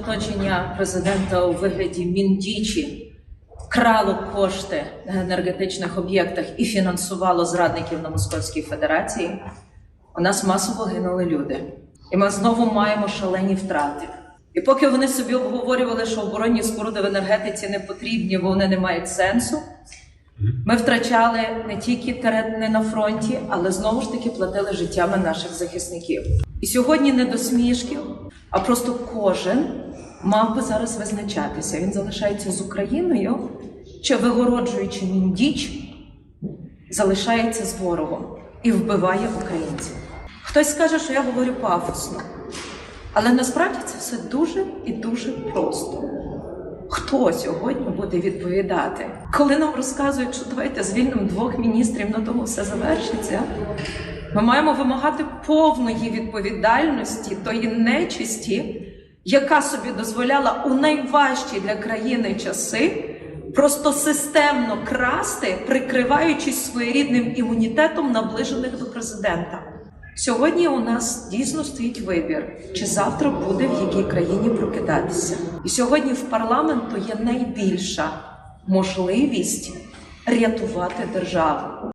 оточення президента у вигляді Міндічі крало кошти на енергетичних об'єктах і фінансувало зрадників на Московській Федерації, у нас масово гинули люди. І ми знову маємо шалені втрати. І поки вони собі обговорювали, що оборонні споруди в енергетиці не потрібні, бо вони не мають сенсу, ми втрачали не тільки терени на фронті, але знову ж таки платили життями наших захисників. І сьогодні не до смішків, а просто кожен мав би зараз визначатися. Він залишається з Україною, чи вигороджуючи міндіч, залишається з ворогом і вбиває українців. Хтось скаже, що я говорю пафосно, але насправді це все дуже і дуже просто. Хто сьогодні буде відповідати? Коли нам розказують, що давайте звільнимо двох міністрів, на тому все завершиться. Ми маємо вимагати повної відповідальності тої нечисті, яка собі дозволяла у найважчі для країни часи просто системно красти, прикриваючись своєрідним імунітетом наближених до президента. Сьогодні у нас дійсно стоїть вибір, чи завтра буде в якій країні прокидатися. І сьогодні в парламенту є найбільша можливість рятувати державу.